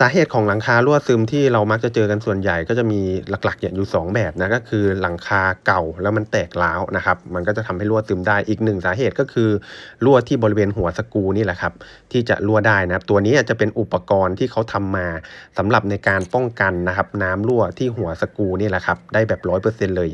สาเหตุของหลังคารั่วซึมที่เรามักจะเจอกันส่วนใหญ่ก็จะมีหลักๆเนี่ยอยู่ 2 แบบนะก็คือหลังคาเก่าแล้วมันแตกร้าวนะครับมันก็จะทำให้รั่วซึมได้อีกหนึ่งสาเหตุก็คือรั่วที่บริเวณหัวสกูนี่แหละครับที่จะรั่วได้นะครับตัวนี้จะเป็นอุปกรณ์ที่เขาทำมาสำหรับในการป้องกันนะครับน้ำรั่วที่หัวสกูนี่แหละครับได้แบบร้อยเปอร์เซ็นต์เลย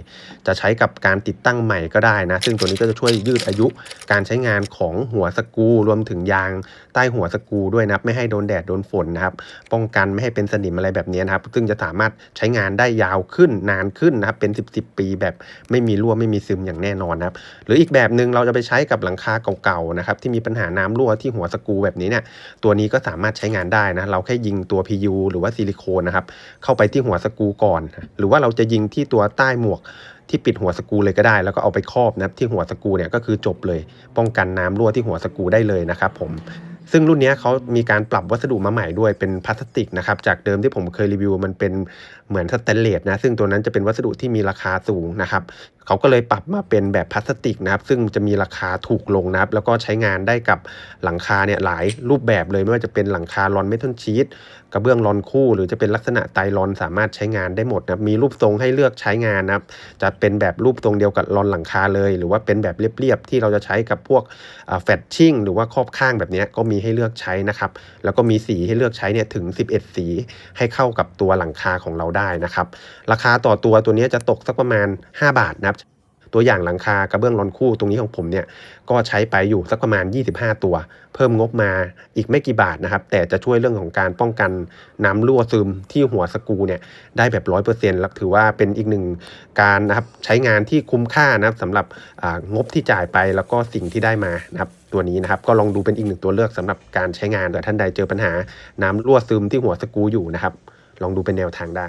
จะใช้กับการติดตั้งใหม่ก็ได้นะซึ่งตัวนี้ก็จะช่วยยืดอายุการใช้งานของหัวสกูรวมถึงยางใต้หัวสกูด้วยนะไม่ให้โดนแดดโดนฝนนะครับป้องกันไม่ให้เป็นสนิมอะไรแบบนี้นะครับ ซึ่งจะสามารถใช้งานได้ยาวขึ้นนานขึ้นนะครับ เป็น 10บสปีแบบไม่มีรั่วไม่มีซึมอย่างแน่นอนนะครับ หรืออีกแบบหนึ่งเราจะไปใช้กับหลังคาเก่าๆนะครับที่มีปัญหาน้ำรั่วที่หัวสกรูแบบนี้เนี่ยตัวนี้ก็สามารถใช้งานได้นะเราแค่ยิงตัว PU หรือว่าซิลิโคนนะครับเข้าไปที่หัวสกรูก่อน หรือว่าเราจะยิงที่ตัวใต้หมวกที่ปิดหัวสกูเลยก็ได้ แล้วก็เอาไปครอบนะครับที่หัวสกูเนี่ยก็คือจบเลย ป้องกันน้ำรั่วที่หัวสกูได้เลยนะครับผม ซึ่งรุ่นนี้เขามีการปรับวัสดุมาใหม่ด้วยเป็นพลาสติกนะครับจากเดิมที่ผมเคยรีวิวมันเป็นเหมือนสแตนเลสนะซึ่งตัวนั้นจะเป็นวัสดุที่มีราคาสูงนะครับ เขาก็เลยปรับมาเป็นแบบพลาสติกนะครับ ซึ่งจะมีราคาถูกลงนะครับ แล้วก็ใช้งานได้กับหลังคาเนี่ยหลายรูปแบบเลยไม่ว่าจะเป็นหลังคาลอนเมทัลชีตกระเบื้องลอนคู่ หรือจะเป็นลักษณะไตรลอนสามารถใช้งานได้หมดนะมีรูปทรงให้เลือกใช้งานนะครับ จะเป็นแบบรูปทรงเดียวกับลอนหลังคาเลย หรือว่าเป็นแบบเรียบๆที่เราจะใช้กับพวกแฟตชิ่งหรือว่าครอบข้างแบบนี้ก็มีให้เลือกใช้นะครับ แล้วก็มีสีให้เลือกใช้เนี่ยถึง 11 สีให้เข้ากับตัวหลังคาของเราได้นะครับ ราคาต่อตัวตัวนี้จะตกสักประมาณ 5 บาทนะครับ ตัวอย่างหลังคากระเบื้องรอนคู่ตรงนี้ของผมเนี่ยก็ใช้ไปอยู่สักประมาณ 25 ตัว เพิ่มงบมาอีกไม่กี่บาทนะครับ แต่จะช่วยเรื่องของการป้องกันน้ำรั่วซึมที่หัวสกูเนี่ยได้แบบ100%แล้วถือว่าเป็นอีกหนึ่งการนะครับใช้งานที่คุ้มค่านะครับสำหรับงบที่จ่ายไปแล้วก็สิ่งที่ได้มานะครับตัวนี้นะครับก็ลองดูเป็นอีกหนึ่งตัวเลือกสำหรับการใช้งานแต่ท่านใดเจอปัญหาน้ำรั่วซึมที่หัวสกูอยู่นะครับลองดูเป็นแนวทางได้